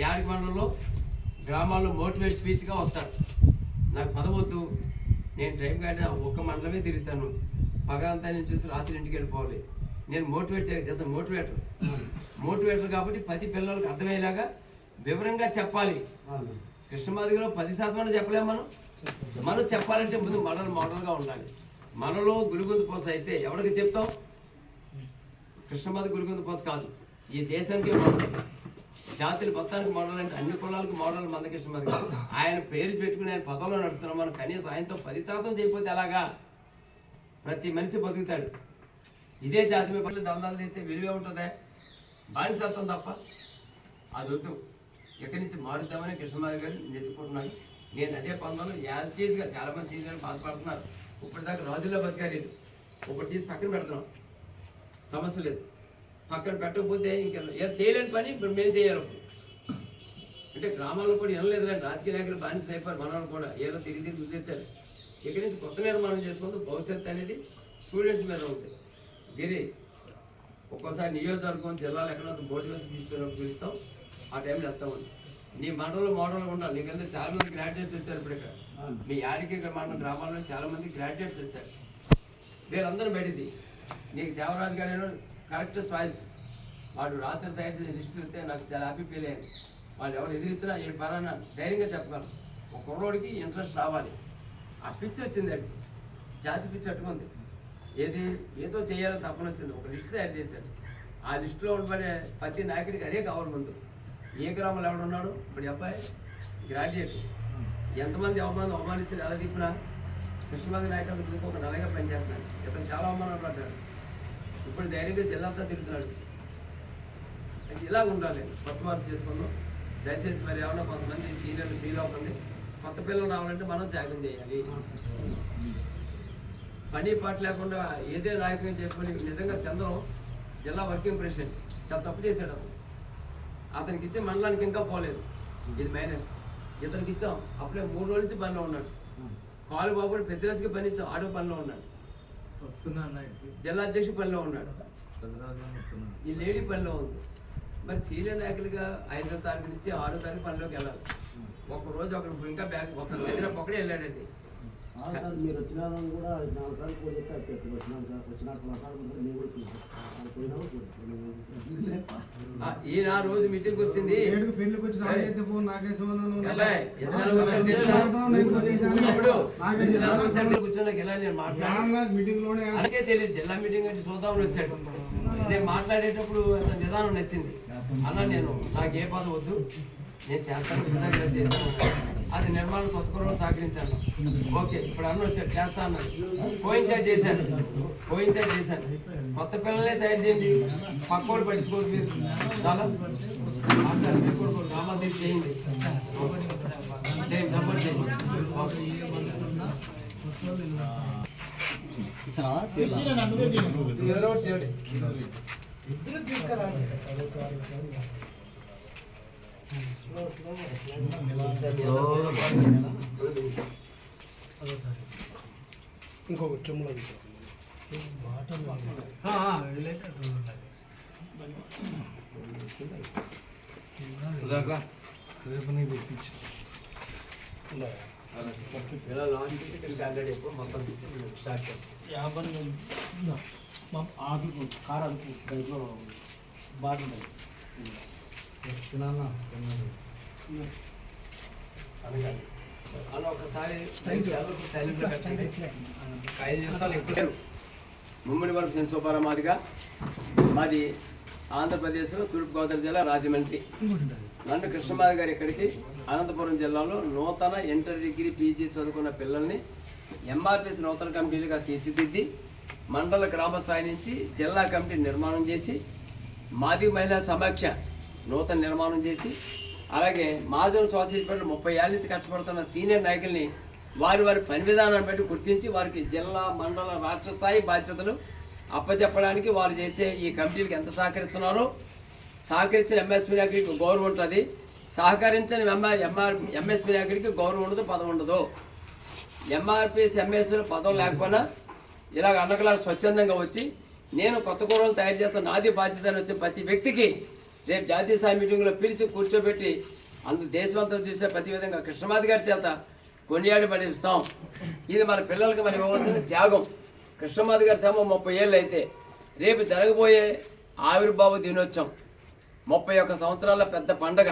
యాడికి మండలంలో గ్రామాల్లో మోటివేట్ స్పీచ్గా వస్తాడు. నాకు పదవద్దు. నేను డ్రైవ్ గార్డ్ ఒక్క మండలమే తిరుగుతాను. పగలంతా నేను చూసి రాత్రి ఇంటికి వెళ్ళిపోవాలి. నేను మోటివేట్ చేయ మోటివేటర్. మోటివేటర్ కాబట్టి ప్రతి పిల్లలకు అర్థమయ్యేలాగా వివరంగా చెప్పాలి. కృష్ణమాదిలో పది శాతం చెప్పలేము మనం? మనం చెప్పాలంటే ముందు మనల్ మోడల్గా ఉండాలి. మనలో గురుగుందు పోస అయితే ఎవరికి చెప్తాం? కృష్ణమాది గురుగుందు పోస కాదు. ఈ దేశానికి మోడల్. జాతులు మొత్తానికి మోడల్ అంటే అన్ని కులాలకు మోడల్ మంద కృష్ణమాది ఆయన పేరు పెట్టుకుని ఆయన పదంలో నడుస్తున్నాం మనం కనీసం ఆయనతో పది శాతం చేయకపోతే ఎలాగా? ప్రతి మనిషి బతుకుతాడు. ఇదే జాతి మీద దందాలు చేస్తే విలువే ఉంటుందే? బానిసత్వం తప్ప అది వద్దు. ఎక్కడి నుంచి మారుద్దామని కృష్ణమాధవ్ గారు నెత్తుకుంటున్నాను నేను అదే పందంలో యాజ్ చేసిగా చాలా మంది చేయాలని బాధపడుతున్నారు. ఇప్పటిదాకా రోజుల్లో బతికారు ఇప్పుడు తీసి పక్కన పెడుతున్నాం. సమస్య లేదు. పక్కన పెట్టకపోతే ఇంకా ఏం చేయలేని పని ఇప్పుడు మేము చేయాలి. అంటే గ్రామాల్లో కూడా వినలేదు కానీ రాజకీయ నాయకులు బానిసలు అయిపోయారు మన వాళ్ళు కూడా. ఏదో తిరిగి తిరిగి వదిలేశారు ఇక్కడి నుంచి కొత్త నిర్మాణం చేసుకుంటూ భవిష్యత్తు అనేది స్టూడెంట్స్ మీద ఉంది. గిరి ఒక్కోసారి నియోజకవర్గం జిల్లాలో ఎక్కడ మోటివేషన్ తీసుకున్నప్పుడు పిలుస్తాం. ఆ టైంలో వెళ్తామని నీ మండలంలో మోడల్గా ఉండాలి. నీకంటే చాలా మంది గ్రాడ్యుయేట్స్ వచ్చారు ఇప్పుడు ఇక్కడ. మీ యాడికి ఇక్కడ మండలం గ్రామాల్లో చాలా మంది గ్రాడ్యుయేట్స్ వచ్చారు. వీళ్ళందరూ బయటిది నీకు దేవరాజు గారు కరెక్ట్ చాయిస్ వాడు రాత్రి తయారు చేసే లిస్ట్ చూస్తే నాకు చాలా హ్యాపీ ఫీల్ అయ్యింది. వాళ్ళు ఎవరు ఎదిరిస్తున్నా ఏడు పరాన ధైర్యంగా చెప్పగలను ఒక కుర్రోడికి ఇంట్రెస్ట్ రావాలి. ఆ పిచ్చి వచ్చిందండి జాతి పిచ్చి అట్టుకుంది. ఏది ఏదో చేయాలో తప్పని వచ్చింది. ఒక లిస్ట్ తయారు చేశాడు. ఆ లిస్టులో ఉండబడే ప్రతి నాయకుడికి అదే కావాలి ముందు. ఏ గ్రామంలో ఎవడున్నాడు ఇప్పుడు అబ్బాయి గ్రాడ్యుయేట్ ఎంతమంది అవమానం అవమానించారు ఎలా తిప్పినా కృష్ణమాది నాయకత్వం ఒక నలగా పనిచేస్తున్నాడు. ఇతను చాలా అవమానం పడ్డాడు ఇప్పుడు ధైర్యంగా జిల్లాంతా తిరుగుతున్నాడు అంటే ఇలా ఉండాలి? కొత్త మార్పు చేసుకుందాం. దయచేసి మరి ఏమన్నా కొంతమంది సీనియర్లు ఫీల్ అవ్వండి. కొత్త పిల్లలు రావాలంటే మనం త్యాగం చేయాలి. పని పాట లేకుండా ఏదే నాయకుని చెప్పుకొని నిజంగా చంద్రం జిల్లా వర్కింగ్ ప్రెసిడెంట్. చాలా తప్పు చేశాడు అతను. అతనికి ఇచ్చే మండలానికి ఇంకా పోలేదు. ఇది మైనస్ ఇతనికి ఇచ్చాం. అప్పుడే మూడు రోజుల నుంచి పనిలో ఉన్నాడు. కాలు బాబు పెద్దరాజుకి పని ఇచ్చాం ఆటో పనిలో ఉన్నాడు. జిల్లా అధ్యక్షుడు పనిలో ఉన్నాడు. ఈ లేడీ పనిలో ఉంది. మరి సీనియర్ నాయకులుగా ఐదో తారీఖు నుంచి ఆరో తారీఖు పనిలోకి వెళ్ళాలి. ఒక రోజు ఒకడు ఇంకా బ్యాగ్ ఒక హైదరాబాద్ ఒకడే వెళ్ళాడండి. మీరు వచ్చినా కూడా నాలుగు సార్లు కూడా చెప్తే అది చెప్పి వచ్చినాం సార్ వచ్చినాక మాట్లాడుకుంటే నేను కూడా చూసాను అది పోయినా కూడా ఆ, ఈయన ఆ రోజు మీటింగ్ వచ్చింది. పెళ్ళికి వచ్చి నాకే తెలియదు. జిల్లా మీటింగ్ అంటే చూద్దామని వచ్చాడు. నేను మాట్లాడేటప్పుడు విధానం నచ్చింది. అన్న నేను నాకు ఏ పదవి వద్దు. నేను చేస్తాను కృతజ్ఞత చేస్తాను అది నిర్మాణం కొత్త కుర్రలు సహకరించాను ఓకే ఇప్పుడు అన్న వచ్చాడు చేస్తా అన్నాడు పోయించా చేశాను. పోయించా చేశాను. కొత్త పిల్లలే తయారు చేయండి. పక్కోడు పట్టించుకోవద్దు మీరు. చాలా. మాట్లాడారు మీరు కూడా తీసి చేయండి. చేయండి సపోర్ట్ చేయండి. ఓకే. ఇంకొక చెమ్ములో రేపు నీకు తెప్పించు ఇలా లాంచ్ చేసి ఇక్కడ స్టాండర్డ్ ఎక్కువ మొత్తం తీసి స్టార్ట్ చేస్తాం అనగాలి అలా ఒకసారి ఐదు నిమిషాలు ఎక్కువ. ముమ్మడి వరకు నేను సుబ్బారామాదిగా మాది ఆంధ్రప్రదేశ్లో తూర్పుగోదావరి జిల్లా రాజమండ్రి. నన్ను కృష్ణమాది గారు ఇక్కడికి అనంతపురం జిల్లాలో నూతన ఇంటర్ డిగ్రీ పీజీ చదువుకున్న పిల్లల్ని ఎంఆర్పిఎస్ నూతన కమిటీలుగా తీర్చిదిద్ది మండల గ్రామ స్థాయి నుంచి జిల్లా కమిటీ నిర్మాణం చేసి మాది మహిళా సమాఖ్య నూతన నిర్మాణం చేసి అలాగే మాజన్ సొసైటీ పట్ల ముప్పై ఏళ్ళ నుంచి కష్టపడుతున్న సీనియర్ నాయకుల్ని వారి వారి పని విధానాన్ని బట్టి గుర్తించి వారికి జిల్లా మండల రాష్ట్ర స్థాయి బాధ్యతలు అప్పచెప్పడానికి వారు చేసే ఈ కమిటీలకు ఎంత సహకరిస్తున్నారో సహకరించిన ఎంఎస్ వినాయకుడికి గౌరవం ఉంటుంది. సహకరించని ఎంఆర్ ఎంఆర్ ఎంఎస్ వినాయకుడికి గౌరవం ఉండదు పదం ఉండదు. ఎంఆర్పిఎస్ ఎంఎస్లో పదం లేకపోయినా ఇలాగ అన్నకలా స్వచ్ఛందంగా వచ్చి నేను కొత్త కూరలు తయారు చేస్తాను నాది బాధ్యత అని వచ్చే ప్రతి వ్యక్తికి రేపు జాతీయ స్థాయి మీటింగ్లో పిలిచి కూర్చోబెట్టి అందు దేశమంతా చూసే ప్రతి విధంగా కృష్ణమాధి గారి చేత కొనియాడి పడిస్తాం ఇది మన పిల్లలకు మనం ఇవ్వవలసిన త్యాగం. కృష్ణమాధి గారి సమయం ముప్పై ఏళ్ళు అయితే రేపు జరగబోయే ఆవిర్భావ దినోత్సవం. ముప్పై ఒక్క సంవత్సరాల పెద్ద పండగ.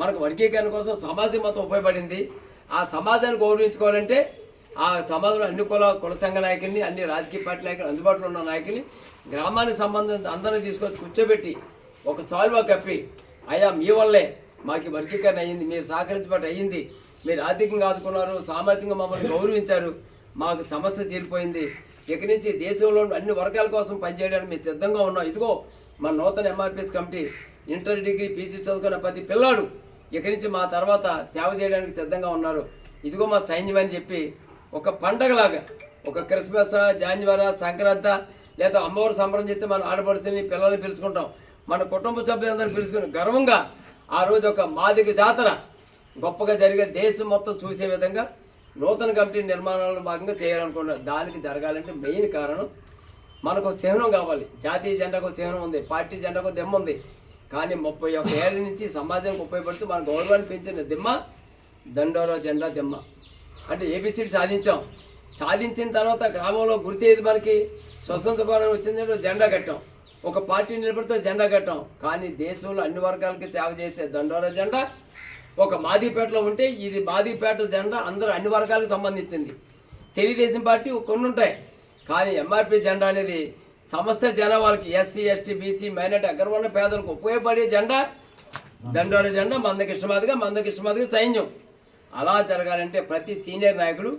మనకు వర్గీకరణ కోసం సమాజం మొత్తం ఉపయోగపడింది. ఆ సమాజాన్ని గౌరవించుకోవాలంటే ఆ సమాజంలో అన్ని కుల కుల సంఘ నాయకుల్ని అన్ని రాజకీయ పార్టీ నాయకులు అందుబాటులో ఉన్న నాయకుల్ని గ్రామానికి సంబంధించి అందరిని తీసుకొచ్చి కూర్చోబెట్టి ఒక సాల్వా కప్పి. అయ్యా మీ వల్లే మాకు వర్గీకరణ అయ్యింది మీరు సహకరించబట్టి అయ్యింది. మీరు ఆర్థికంగా ఆదుకున్నారు సామాజికంగా మమ్మల్ని గౌరవించారు. మాకు సమస్య తీరిపోయింది. ఇక నుంచి దేశంలో అన్ని వర్గాల కోసం పనిచేయడానికి మేము సిద్ధంగా ఉన్నాం. ఇదిగో మన నూతన MRPS committee inter degree PG చదువుకున్న ప్రతి పిల్లాడు ఇక నుంచి మా తర్వాత సేవ చేయడానికి సిద్ధంగా ఉన్నారు. ఇదిగో మా సైన్యం అని చెప్పి ఒక పండగలాగా ఒక క్రిస్మస్ జాన్యువరి సంక్రాంతి లేదా అమ్మవారి సంబరం చేస్తే మన ఆడపడుచుని పిల్లల్ని పిలుచుకుంటాం. మన కుటుంబ సభ్యులందరూ పిలుచుకుని గర్వంగా ఆ రోజు ఒక మాదిక జాతర గొప్పగా జరిగే దేశం మొత్తం చూసే విధంగా నూతన కమిటీ నిర్మాణంలో భాగంగా చేయాలనుకున్నారు దానికి జరగాలంటే మెయిన్ కారణం మనకు చిహ్నం కావాలి. జాతీయ జెండాకు చిహ్నం ఉంది. పార్టీ జెండాకు దిమ్మ ఉంది. కానీ ముప్పై ఒక్క ఏళ్ళ నుంచి సమాజానికి ఉపయోగపడుతూ మన గౌరవాన్ని పెంచిన దిమ్మ దండోరా జెండా దిమ్మ. అంటే ఏబిసిడి సాధించాం. సాధించిన తర్వాత గ్రామంలో గుర్తు ఏది మనకి? స్వతంత్ర పోరాటం వచ్చిందంటే జెండా కట్టాం. ఒక పార్టీ నిలబడితే జెండా కట్టాం. కానీ దేశంలో అన్ని వర్గాలకి సేవ చేసే దండోరా జెండా ఒక మాదిపేటలో ఉంటే ఇది మాదిపేట జెండా అందరూ అన్ని వర్గాలకు సంబంధించింది. తెలుగుదేశం పార్టీ కొన్ని ఉంటాయి. కానీ ఎంఆర్పి జెండా అనేది సమస్త జనాభాలకి ఎస్సీ ఎస్టీ బీసీ మైనార్టీ అగ్రవర్ణ పేదలకు ఉపయోగపడే జెండా. దండోర జెండా మందకృష్ణమాదిగా మందకృష్ణమాదిగా సైన్యం. అలా జరగాలంటే ప్రతి సీనియర్ నాయకుడు